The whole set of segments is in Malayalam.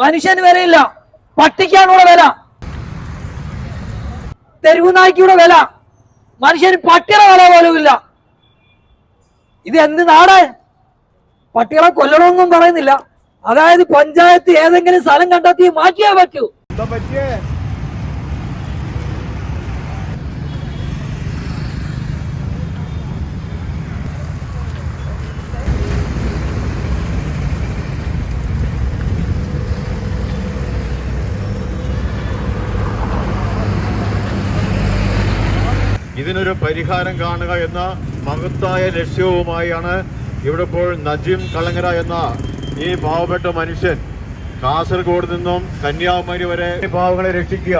മനുഷ്യന് വിലയില്ല. പട്ടിക്കാണുള്ള വില. തെരുവ് നായ്ക്കുള്ള വില. മനുഷ്യന് പട്ടിയുടെ വില പോലും ഇല്ല. ഇത് എന്ത് നാട്? പട്ടികളെ കൊല്ലണമെന്നും പറയുന്നില്ല. അതായത് പഞ്ചായത്ത് ഏതെങ്കിലും സ്ഥലം കണ്ടെത്തി മാറ്റിയേ പറ്റൂ. ഇതിനൊരു പരിഹാരം കാണുക എന്ന മഹത്തായ ലക്ഷ്യവുമായാണ് ഇവിടെ ഇപ്പോൾ നജീം കളങ്ങര എന്ന ഈ പാവപ്പെട്ട മനുഷ്യൻ. കാസർഗോഡ് നിന്നും കന്യാകുമാരി വരെ പാവങ്ങളെ രക്ഷിക്കുക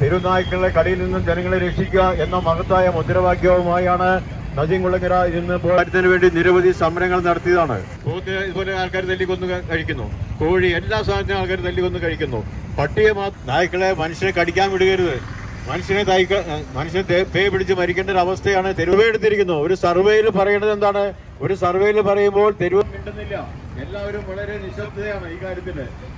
തെരുനായ്ക്കളുടെ കടിയിൽ നിന്നും ജനങ്ങളെ രക്ഷിക്കുക എന്ന മഹത്തായ മുദ്രാവാക്യവുമായാണ് നജീം കുളങ്ങര ഇന്ന് പോരാട്ടത്തിന് വേണ്ടി നിരവധി സമരങ്ങൾ നടത്തിയതാണ്. ഇതുപോലെ ആൾക്കാർ തല്ലിക്കൊന്ന് കഴിക്കുന്നു. കോഴി എല്ലാ സാധനത്തിനും ആൾക്കാർ തല്ലിക്കൊന്ന് കഴിക്കുന്നു. പട്ടിയെ നായ്ക്കളെ മനുഷ്യനെ കടിക്കാൻ വിടുകരുത്. മനുഷ്യനെ തൈക്ക മനുഷ്യനെ പേ പിടിച്ച് മരിക്കേണ്ട ഒരു അവസ്ഥയാണ് തെരുവ് എടുത്തിരിക്കുന്നത് ഒരു സർവേയിൽ പറയുന്നത് എന്താണ്? ഒരു സർവേയിൽ പറയുമ്പോൾ തെരുവ് കിട്ടുന്നില്ല എല്ലാവരും വളരെ നിശബ്ദതയാണ് ഈ കാര്യത്തിൽ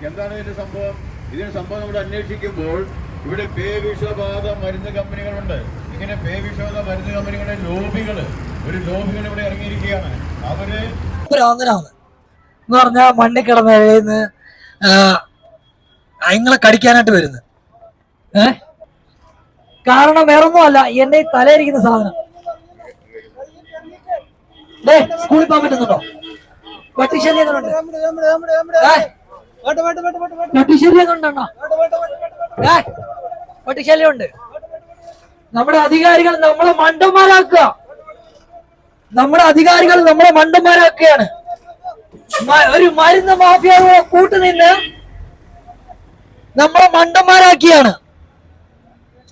എന്താണ് ഇതിന്റെ സംഭവം? ഇതിന്റെ സംഭവം നമ്മൾ അന്വേഷിക്കുമ്പോൾ ഇവിടെ പേ വിഷബാധ മരുന്ന് കമ്പനികളുണ്ട്. ഇങ്ങനെ പേ വിഷബാധ മരുന്ന് കമ്പനികളുടെ ലോബികൾ ഒരു ലോബികൾ ഇവിടെ ഇറങ്ങിയിരിക്കുകയാണ്. അവർ എന്ന് പറഞ്ഞാൽ മണ്ണിൽ കിടന്ന് അയങ്ങളെ കടിക്കാനായിട്ട് വരുന്നത് ഏ? കാരണം വേറൊന്നുമല്ല എന്നെ തലയിരിക്കുന്ന സാധനം. ദേ, സ്കൂളിൽ പോകാൻ പറ്റുന്നുണ്ടോ? പട്ടിശല്യം ഉണ്ട്? നമ്മുടെ അധികാരികൾ നമ്മളെ മണ്ടന്മാരാക്കുക. നമ്മുടെ അധികാരികൾ നമ്മളെ മണ്ടന്മാരാക്കുകയാണ്. ഒരു മരുന്ന് മാഫിയ കൂട്ടുനിന്ന് നമ്മളെ മണ്ടന്മാരാക്കിയാണ്.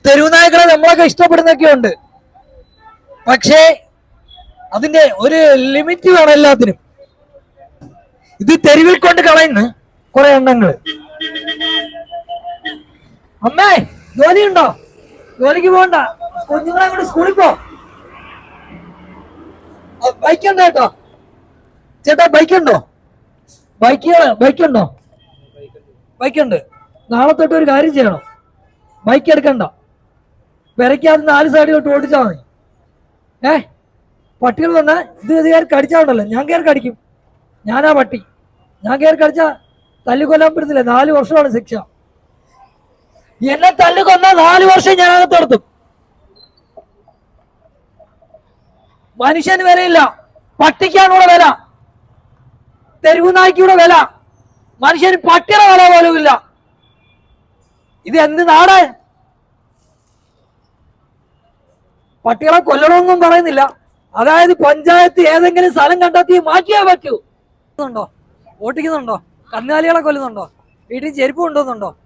തെരുവുനായ്ക്കളെ നമ്മളൊക്കെ ഇഷ്ടപ്പെടുന്നൊക്കെ ഉണ്ട് പക്ഷേ അതിന്റെ ഒരു ലിമിറ്റ് വേണം എല്ലാത്തിനും. ഇത് തെരുവിൽ കൊണ്ട് കളയുന്ന കുറെ എണ്ണങ്ങൾ. അമ്മേ ജോലിയുണ്ടോ? ജോലിക്ക് പോകണ്ട കുഞ്ഞുങ്ങളെ കൂടെ സ്കൂളിൽ പോ. ബൈക്ക് ഉണ്ടോ കേട്ടോ ചേട്ടാ ബൈക്ക് ഉണ്ടോ ബൈക്ക് ഉണ്ടോ ബൈക്ക് ഉണ്ട് നാളെ തൊട്ട് ഒരു കാര്യം ചെയ്യണം. ബൈക്ക് എടുക്കണ്ട. പെരയ്ക്കകത്ത് നാല് സൈഡിലോട്ട് ഓടിച്ചാൽ മതി. ഏ? പട്ടികൾ വന്നാൽ ഇത് ഇത് കയറി കടിച്ചാണ്ടല്ലോ ഞാൻ കയറി കടിക്കും. ഞാനാ പട്ടി. ഞാൻ കയറി കടിച്ചാ തല്ലുകൊല്ലാൻ പറ്റത്തില്ല. നാല് വർഷമാണ് ശിക്ഷ. എന്നെ തല്ലുകൊന്ന നാല് വർഷം ഞാൻ അകത്ത് നടത്തും മനുഷ്യന് വിലയില്ല. പട്ടിക്കാണുള്ള വില. തെരുവുനായ്ക്കൂടെ വില. മനുഷ്യന് പട്ടിയുടെ വില പോലും ഇല്ല ഇത് എന്ത് നാട്? പട്ടികളെ കൊല്ലണമെന്നും പറയുന്നില്ല. അതായത് പഞ്ചായത്ത് ഏതെങ്കിലും സ്ഥലം കണ്ടെത്തി മാറ്റിയേ പറ്റൂ ണ്ടോ ഓട്ടിക്കുന്നുണ്ടോ കന്നുകാലികളെ കൊല്ലുന്നുണ്ടോ? വീട്ടിൽ ചെരുപ്പ് കൊണ്ടുവന്നുണ്ടോ?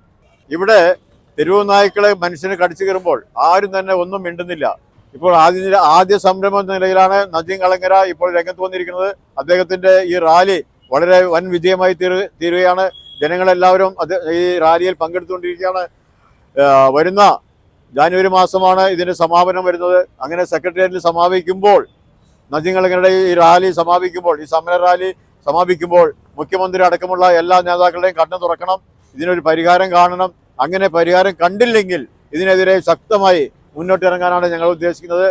ഇവിടെ തെരുവ് നായ്ക്കളെ മനുഷ്യനെ കടിച്ചു കയറുമ്പോൾ ആരും തന്നെ ഒന്നും മിണ്ടുന്നില്ല. ഇപ്പോൾ ആദ്യ ആദ്യ സംരംഭം എന്ന നിലയിലാണ് നജീം കളങ്ങര ഇപ്പോൾ രംഗത്ത് വന്നിരിക്കുന്നത്. അദ്ദേഹത്തിന്റെ ഈ റാലി വളരെ വൻ വിജയമായി തീരു തീരുകയാണ്. ജനങ്ങളെല്ലാവരും അത് ഈ റാലിയിൽ പങ്കെടുത്തുകൊണ്ടിരിക്കുകയാണ്. വരുന്ന ജാനുവരി മാസമാണ് ഇതിന് സമാപനം വരുന്നത്. അങ്ങനെ സെക്രട്ടേറിയറ്റിൽ സമാപിക്കുമ്പോൾ നജീം ഈ റാലി സമാപിക്കുമ്പോൾ ഈ സമര റാലി സമാപിക്കുമ്പോൾ മുഖ്യമന്ത്രി അടക്കമുള്ള എല്ലാ നേതാക്കളുടെയും കണ്ണു തുറക്കണം ഇതിനൊരു പരിഹാരം കാണണം. അങ്ങനെ പരിഹാരം കണ്ടില്ലെങ്കിൽ ഇതിനെതിരെ ശക്തമായി മുന്നോട്ടിറങ്ങാനാണ് ഞങ്ങൾ ഉദ്ദേശിക്കുന്നത്.